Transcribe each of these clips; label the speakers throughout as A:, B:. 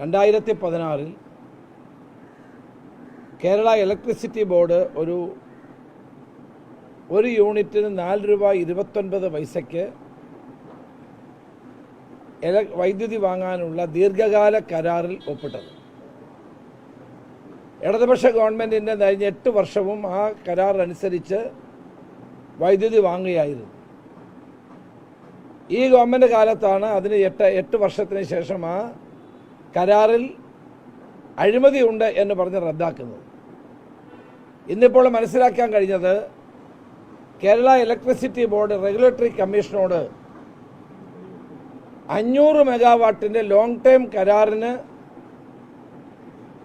A: രണ്ടായിരത്തി പതിനാറിൽ Kerala electricity board ഒരു ഒരു യൂണിറ്റിന് നാല് രൂപ ഇരുപത്തൊൻപത് പൈസയ്ക്ക് വൈദ്യുതി വാങ്ങാനുള്ള ദീർഘകാല കരാറിൽ ഒപ്പിട്ടത്. ഇടതുപക്ഷ ഗവൺമെന്റിന്റെ കഴിഞ്ഞ എട്ട് വർഷവും ആ കരാറനുസരിച്ച് വൈദ്യുതി വാങ്ങുകയായിരുന്നു. ഈ ഗവൺമെന്റ് കാലത്താണ് അതിന് എട്ട് എട്ട് വർഷത്തിന് ശേഷം ആ കരാറിൽ അഴിമതിയുണ്ട് എന്ന് പറഞ്ഞ് റദ്ദാക്കുന്നത്. ഇന്നിപ്പോൾ മനസ്സിലാക്കാൻ കഴിഞ്ഞത് കേരള ഇലക്ട്രിസിറ്റി ബോർഡ് റെഗുലേറ്ററി കമ്മീഷനോട് അഞ്ഞൂറ് മെഗാവാട്ടിന്റെ ലോങ് ടേം കരാറിന്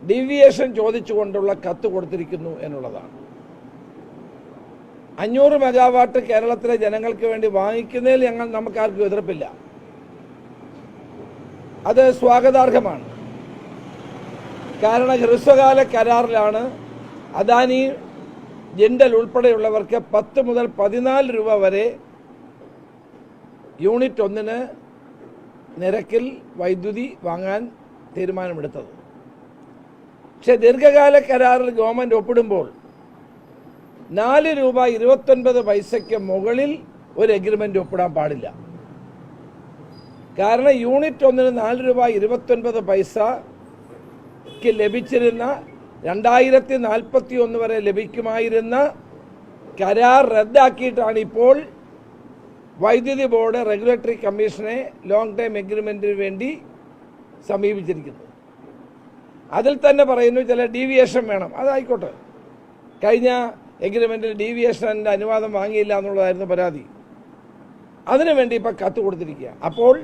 A: ഡീവിയേഷൻ ചോദിച്ചുകൊണ്ടുള്ള കത്ത് കൊടുത്തിരിക്കുന്നു എന്നുള്ളതാണ്. അഞ്ഞൂറ് മെഗാവാട്ട് കേരളത്തിലെ ജനങ്ങൾക്ക് വേണ്ടി വാങ്ങിക്കുന്നതിൽ ഞങ്ങൾ നമുക്കാർക്കും എതിർപ്പില്ല. അത് സ്വാഗതാർഹമാണ്. കാരണം ഹ്രസ്വകാല കരാറിലാണ് അദാനി ജെൻഡൽ ഉൾപ്പെടെയുള്ളവർക്ക് പത്ത് മുതൽ പതിനാല് രൂപ വരെ യൂണിറ്റ് ഒന്നിന് നിരക്കിൽ വൈദ്യുതി വാങ്ങാൻ തീരുമാനമെടുത്തത്. പക്ഷെ ദീർഘകാല കരാറിൽ ഗവൺമെന്റ് ഒപ്പിടുമ്പോൾ നാല് രൂപ ഇരുപത്തൊൻപത് പൈസയ്ക്ക് മുകളിൽ ഒരു എഗ്രിമെന്റ് ഒപ്പിടാൻ പാടില്ല. കാരണം യൂണിറ്റ് ഒന്നിന് നാല് രൂപ ഇരുപത്തൊൻപത് പൈസക്ക് ലഭിച്ചിരുന്ന രണ്ടായിരത്തി നാൽപ്പത്തി ഒന്ന് വരെ ലഭിക്കുമായിരുന്ന കരാർ റദ്ദാക്കിയിട്ടാണ് ഇപ്പോൾ വൈദ്യുതി ബോർഡ് റെഗുലേറ്ററി കമ്മീഷനെ ലോങ് ടൈം എഗ്രിമെന്റിന് വേണ്ടി സമീപിച്ചിരിക്കുന്നത് അതിൽ തന്നെ പറയുന്നു ചില ഡീവിയേഷൻ വേണം. അതായിക്കോട്ടെ. കഴിഞ്ഞ എഗ്രിമെന്റിൽ ഡീവിയേഷന്റെ അനുവാദം വാങ്ങിയില്ല എന്നുള്ളതായിരുന്നു പരാതി. അതിനുവേണ്ടി ഇപ്പം കത്ത് കൊടുത്തിരിക്കുക അപ്പോൾ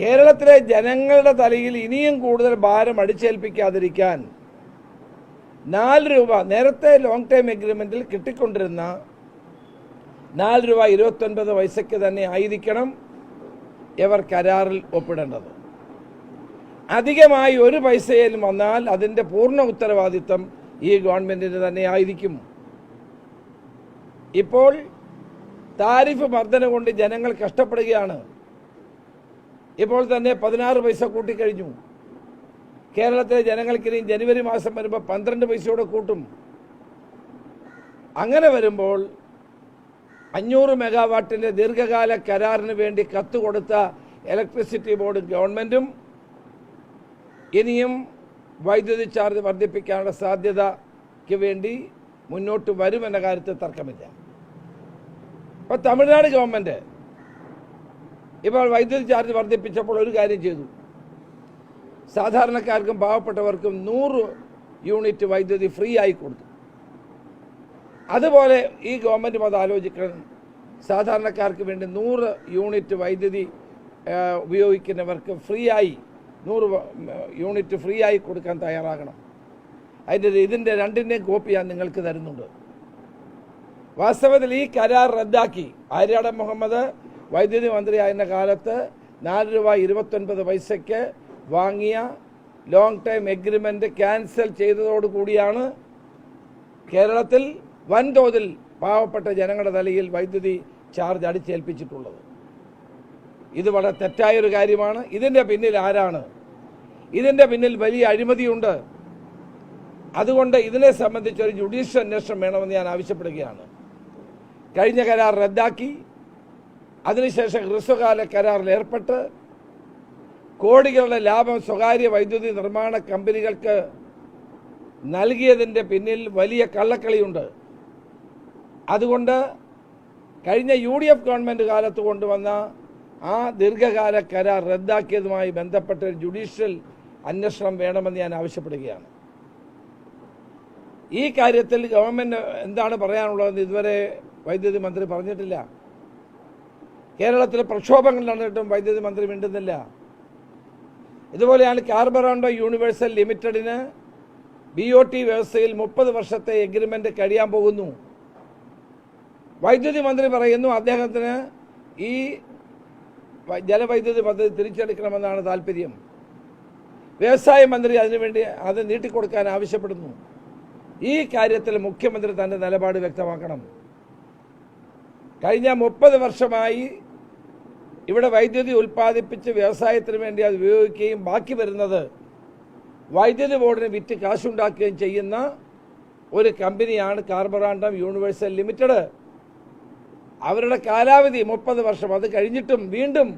A: കേരളത്തിലെ ജനങ്ങളുടെ തലയിൽ ഇനിയും കൂടുതൽ ഭാരം അടിച്ചേൽപ്പിക്കാതിരിക്കാൻ നാല് രൂപ നേരത്തെ ലോങ് ടൈം എഗ്രിമെന്റിൽ കിട്ടിക്കൊണ്ടിരുന്ന നാല് രൂപ ഇരുപത്തൊൻപത് പൈസയ്ക്ക് തന്നെ ആയിരിക്കണം ഇവർ കരാറിൽ ഒപ്പിടേണ്ടത്. അധികമായി ഒരു പൈസയിലും വന്നാൽ അതിന്റെ പൂർണ ഉത്തരവാദിത്തം ഈ ഗവൺമെന്റിന് തന്നെ ആയിരിക്കും. ഇപ്പോൾ താരിഫ് വർധന കൊണ്ട് ജനങ്ങൾ കഷ്ടപ്പെടുകയാണ്. ഇപ്പോൾ തന്നെ പതിനാറ് പൈസ കൂട്ടിക്കഴിഞ്ഞു. കേരളത്തിലെ ജനങ്ങൾക്കിനി ജനുവരി മാസം വരുമ്പോൾ പന്ത്രണ്ട് പൈസയോടെ കൂട്ടും. അങ്ങനെ വരുമ്പോൾ അഞ്ഞൂറ് മെഗാവാട്ടിന്റെ ദീർഘകാല കരാറിന് വേണ്ടി കത്ത് കൊടുത്ത ഇലക്ട്രിസിറ്റി ബോർഡ് ഗവൺമെന്റും ഇനിയും വൈദ്യുതി ചാർജ് വർദ്ധിപ്പിക്കാനുള്ള സാധ്യതയ്ക്ക് വേണ്ടി മുന്നോട്ട് വരുമെന്ന കാര്യത്തിൽ തർക്കമില്ല. ഇപ്പം തമിഴ്നാട് ഗവൺമെന്റ് ഇപ്പോൾ വൈദ്യുതി ചാർജ് വർദ്ധിപ്പിച്ചപ്പോൾ ഒരു കാര്യം ചെയ്തു. സാധാരണക്കാർക്കും പാവപ്പെട്ടവർക്കും നൂറ് യൂണിറ്റ് വൈദ്യുതി ഫ്രീ ആയി കൊടുത്തു. അതുപോലെ ഈ ഗവൺമെന്റും അത് ആലോചിക്കണം സാധാരണക്കാർക്ക് വേണ്ടി നൂറ് യൂണിറ്റ് വൈദ്യുതി ഉപയോഗിക്കുന്നവർക്ക് ഫ്രീ ആയി നൂറ് യൂണിറ്റ് ഫ്രീ ആയി കൊടുക്കാൻ തയ്യാറാകണം. അതിന്റെ ഇതിന്റെ രണ്ടിന്റെയും കോപ്പി ഞാൻ നിങ്ങൾക്ക് തരുന്നുണ്ട്. വാസ്തവത്തിൽ ഈ കരാർ റദ്ദാക്കി ആര്യാടൻ മുഹമ്മദ് വൈദ്യുതി മന്ത്രിയായിരുന്ന കാലത്ത് നാല് രൂപ ഇരുപത്തൊൻപത് പൈസയ്ക്ക് വാങ്ങിയ ലോങ് ടൈം എഗ്രിമെന്റ് ക്യാൻസൽ ചെയ്തതോടുകൂടിയാണ് കേരളത്തിൽ വൻതോതിൽ പാവപ്പെട്ട ജനങ്ങളുടെ തലയിൽ വൈദ്യുതി ചാർജ് അടിച്ചേൽപ്പിച്ചിട്ടുള്ളത്. ഇത് വളരെ തെറ്റായൊരു കാര്യമാണ്. ഇതിന്റെ പിന്നിൽ ആരാണ്? ഇതിന്റെ പിന്നിൽ വലിയ അഴിമതിയുണ്ട്. അതുകൊണ്ട് ഇതിനെ സംബന്ധിച്ച് ഒരു ജുഡീഷ്യൽ അന്വേഷണം വേണമെന്ന് ഞാൻ ആവശ്യപ്പെടുകയാണ്. കഴിഞ്ഞ കരാർ റദ്ദാക്കി. അതിനുശേഷം ഹ്രസ്വകാല കരാറിൽ ഏർപ്പെട്ട് കോടികളുടെ ലാഭം സ്വകാര്യ വൈദ്യുതി നിർമ്മാണ കമ്പനികൾക്ക് നൽകിയതിന്റെ പിന്നിൽ വലിയ കള്ളക്കളിയുണ്ട്. അതുകൊണ്ട് കഴിഞ്ഞ യു ഡി എഫ് ഗവൺമെന്റ് കാലത്ത് കൊണ്ടുവന്ന ആ ദീർഘകാല കരാർ റദ്ദാക്കിയതുമായി ബന്ധപ്പെട്ട ജുഡീഷ്യൽ അന്വേഷണം വേണമെന്ന് ഞാൻ ആവശ്യപ്പെടുകയാണ്. ഈ കാര്യത്തിൽ ഗവൺമെന്റ് എന്താണ് പറയാനുള്ളതെന്ന് ഇതുവരെ വൈദ്യുതി മന്ത്രി പറഞ്ഞിട്ടില്ല. കേരളത്തിൽ പ്രക്ഷോഭങ്ങൾ നടന്നിട്ടും വൈദ്യുതി മന്ത്രി മിണ്ടുന്നില്ല. ഇതുപോലെയാണ് കാർബറാണ്ടോ യൂണിവേഴ്സൽ ലിമിറ്റഡിന് ബി ഒ ടി വ്യവസ്ഥയിൽ മുപ്പത് വർഷത്തെ എഗ്രിമെന്റ് കഴിയാൻ പോകുന്നു. വൈദ്യുതി മന്ത്രി പറയുന്നു അദ്ദേഹത്തിന് ഈ ജലവൈദ്യുതി പദ്ധതി തിരിച്ചെടുക്കണമെന്നാണ് താല്പര്യം. വ്യവസായ മന്ത്രി അതിനുവേണ്ടി അത് നീട്ടിക്കൊടുക്കാൻ ആവശ്യപ്പെടുന്നു. ഈ കാര്യത്തിൽ മുഖ്യമന്ത്രി തന്റെ നിലപാട് വ്യക്തമാക്കണം. കഴിഞ്ഞ മുപ്പത് വർഷമായി ഇവിടെ വൈദ്യുതി ഉൽപ്പാദിപ്പിച്ച് വ്യവസായത്തിന് വേണ്ടി അത് ഉപയോഗിക്കുകയും ബാക്കി വരുന്നത് വൈദ്യുതി ബോർഡിന് വിറ്റ് കാശുണ്ടാക്കുകയും ചെയ്യുന്ന ഒരു കമ്പനിയാണ് കാർബറാണ്ടം യൂണിവേഴ്സൽ ലിമിറ്റഡ്. അവരുടെ കാലാവധി മുപ്പത് വർഷം. അത് കഴിഞ്ഞിട്ടും വീണ്ടും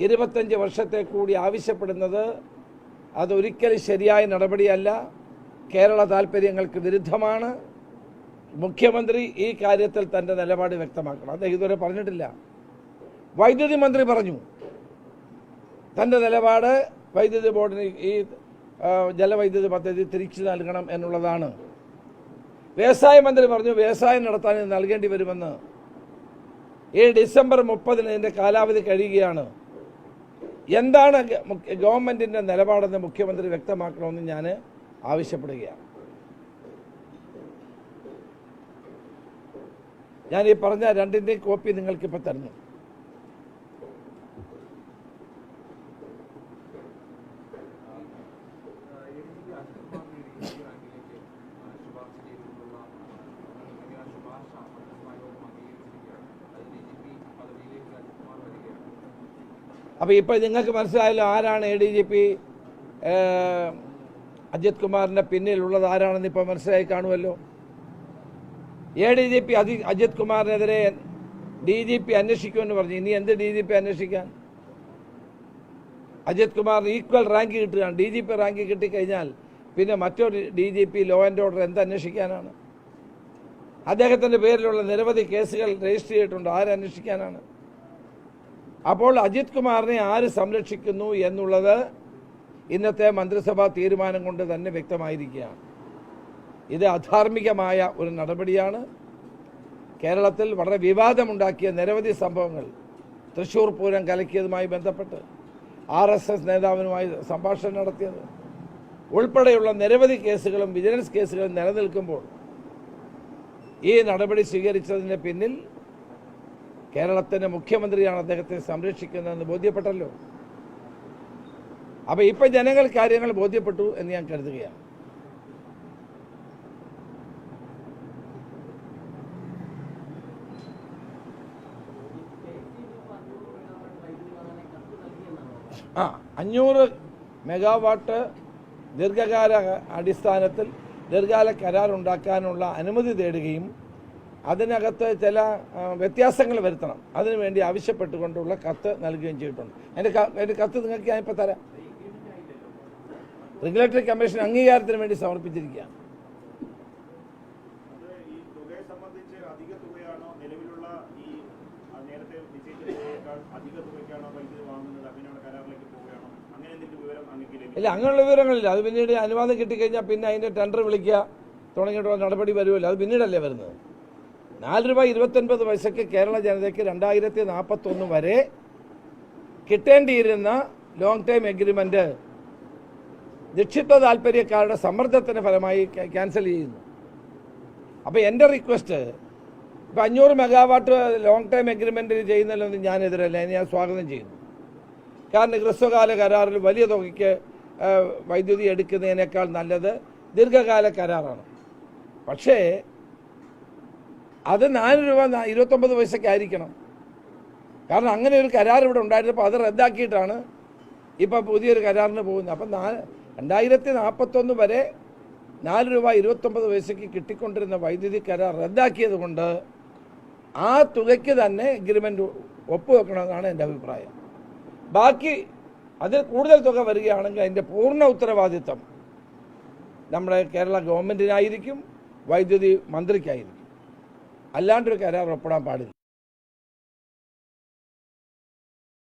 A: ഇരുപത്തഞ്ച് വർഷത്തെ കൂടി ആവശ്യപ്പെടുന്നത് അതൊരിക്കലും ശരിയായ നടപടിയല്ല. കേരള താല്പര്യങ്ങൾക്ക് വിരുദ്ധമാണ്. മുഖ്യമന്ത്രി ഈ കാര്യത്തിൽ തന്റെ നിലപാട് വ്യക്തമാക്കണം. അദ്ദേഹം ഇതുവരെ പറഞ്ഞിട്ടില്ല. വൈദ്യുതി മന്ത്രി പറഞ്ഞു. തന്റെ നിലപാട് വൈദ്യുതി ബോർഡിന് ഈ ജലവൈദ്യുതി പദ്ധതി തിരിച്ചു നൽകണം എന്നുള്ളതാണ്. വ്യവസായ മന്ത്രി പറഞ്ഞു വ്യവസായം നടത്താൻ നൽകേണ്ടി വരുമെന്ന്. ഈ ഡിസംബർ മുപ്പതിന് ഇതിന്റെ കാലാവധി കഴിയുകയാണ്. എന്താണ് ഗവൺമെന്റിന്റെ നിലപാടെന്ന് മുഖ്യമന്ത്രി വ്യക്തമാക്കണമെന്ന് ഞാൻ ആവശ്യപ്പെടുകയാണ്. ഞാൻ ഈ പറഞ്ഞ രണ്ടിന്റെയും കോപ്പി നിങ്ങൾക്കിപ്പോൾ തരുന്നു. അപ്പോൾ ഇപ്പോൾ നിങ്ങൾക്ക് മനസ്സിലായല്ലോ ആരാണ് A D G P Ajith കുമാറിന്റെ പിന്നിലുള്ളത് ആരാണെന്ന് ഇപ്പോൾ മനസ്സിലായി കാണുമല്ലോ. എ ഡി ജി പി അതി അജിത് കുമാറിനെതിരെ ഡി ജി പി അന്വേഷിക്കുമെന്ന് പറഞ്ഞു. ഇനി എന്ത് ഡി ജി പി അന്വേഷിക്കാൻ? അജിത് കുമാറിന് ഈക്വൽ റാങ്ക് കിട്ടുകയാണ്. ഡി ജി പി റാങ്ക് കിട്ടിക്കഴിഞ്ഞാൽ പിന്നെ മറ്റൊരു D G P law and order എന്ത് അന്വേഷിക്കാനാണ്? അദ്ദേഹത്തിന്റെ പേരിലുള്ള നിരവധി കേസുകൾ രജിസ്റ്റർ ചെയ്തിട്ടുണ്ട്. ആരന്വേഷിക്കാനാണ് അപ്പോൾ അജിത് കുമാറിനെ ആര് സംരക്ഷിക്കുന്നു എന്നുള്ളത് ഇന്നത്തെ മന്ത്രിസഭാ തീരുമാനം കൊണ്ട് തന്നെ വ്യക്തമായിരിക്കുകയാണ്. ഇത് അധാർമികമായ ഒരു നടപടിയാണ്. കേരളത്തിൽ വളരെ വിവാദമുണ്ടാക്കിയ നിരവധി സംഭവങ്ങൾ തൃശൂർ പൂരം കലക്കിയതുമായി ബന്ധപ്പെട്ട് ആർ എസ് എസ് നേതാവിനുമായി സംഭാഷണം നടത്തിയത്. ഉൾപ്പെടെയുള്ള നിരവധി കേസുകളും വിജിലൻസ് കേസുകളും നിലനിൽക്കുമ്പോൾ ഈ നടപടി സ്വീകരിച്ചതിന് പിന്നിൽ കേരളത്തിന്റെ മുഖ്യമന്ത്രിയാണ് അദ്ദേഹത്തെ സംരക്ഷിക്കുന്നതെന്ന് ബോധ്യപ്പെട്ടല്ലോ. അപ്പൊ ഇപ്പൊ ജനങ്ങൾ കാര്യങ്ങൾ ബോധ്യപ്പെട്ടു എന്ന് ഞാൻ കരുതുകയാണ്. ആ അഞ്ഞൂറ് മെഗാവാട്ട് ദീർഘകാല അടിസ്ഥാനത്തിൽ ദീർഘകാല കരാർ ഉണ്ടാക്കാനുള്ള അനുമതി തേടുകയും അതിനകത്ത് ചില വ്യത്യാസങ്ങൾ വരുത്തണം. അതിനുവേണ്ടി ആവശ്യപ്പെട്ടുകൊണ്ടുള്ള കത്ത് നൽകുകയും ചെയ്തിട്ടുണ്ട്. എന്റെ എന്റെ കത്ത് നിങ്ങൾക്ക് ഞാനിപ്പോൾ തരാം. റെഗുലേറ്ററി കമ്മീഷൻ അംഗീകാരത്തിന് വേണ്ടി സമർപ്പിച്ചിരിക്കുകയാണ്. ഇല്ല അങ്ങനെയുള്ള വിവരങ്ങളില്ല. അത് പിന്നീട് അനുവാദം കിട്ടിക്കഴിഞ്ഞാൽ പിന്നെ അതിന്റെ ടെൻഡർ വിളിക്കുക തുടങ്ങിയിട്ടുള്ള നടപടി വരുമല്ലോ. അത് പിന്നീടല്ലേ വരുന്നത്? നാല് രൂപ ഇരുപത്തൊൻപത് പൈസയ്ക്ക് കേരള ജനതയ്ക്ക് രണ്ടായിരത്തി നാൽപ്പത്തൊന്ന് വരെ കിട്ടേണ്ടിയിരുന്ന ലോങ് ടൈം എഗ്രിമെന്റ് നിക്ഷിപ്ത താല്പര്യക്കാരുടെ സമ്മർദ്ദത്തിന് ഫലമായി ക്യാ- ക്യാൻസൽ ചെയ്യുന്നു. അപ്പോൾ എന്റെ റിക്വസ്റ്റ് ഇപ്പം അഞ്ഞൂറ് മെഗാവാട്ട് ലോങ് ടൈം എഗ്രിമെന്റ് ചെയ്യുന്നതിലൊന്നും അതിനെ ഞാൻ സ്വാഗതം ചെയ്യുന്നു. കാരണം ഹ്രസ്വകാല കരാറിൽ വലിയ തുകയ്ക്ക് വൈദ്യുതി എടുക്കുന്നതിനേക്കാൾ നല്ലത് ദീർഘകാല കരാറാണ്. പക്ഷേ അത് നാല് രൂപ ഇരുപത്തൊമ്പത് പൈസക്കായിരിക്കണം കാരണം അങ്ങനെ ഒരു കരാർ ഇവിടെ ഉണ്ടായിരുന്നപ്പോൾ അത് റദ്ദാക്കിയിട്ടാണ് ഇപ്പം പുതിയൊരു കരാറിന് പോകുന്നത്. അപ്പം നാല് രണ്ടായിരത്തി നാൽപ്പത്തൊന്ന് വരെ നാല് രൂപ ഇരുപത്തൊമ്പത് പൈസയ്ക്ക് കിട്ടിക്കൊണ്ടിരുന്ന വൈദ്യുതി കരാർ റദ്ദാക്കിയത് കൊണ്ട് ആ തുകയ്ക്ക് തന്നെ എഗ്രിമെന്റ് ഒപ്പുവെക്കണമെന്നാണ് എന്റെ അഭിപ്രായം. ബാക്കി അതിൽ കൂടുതൽ തുക വരികയാണെങ്കിൽ അതിന്റെ പൂർണ ഉത്തരവാദിത്തം നമ്മുടെ കേരള ഗവൺമെന്റിനായിരിക്കും വൈദ്യുതി മന്ത്രിക്കായിരിക്കും. അല്ലാണ്ടൊരു കരാർ ഒപ്പിടാൻ പാടില്ല.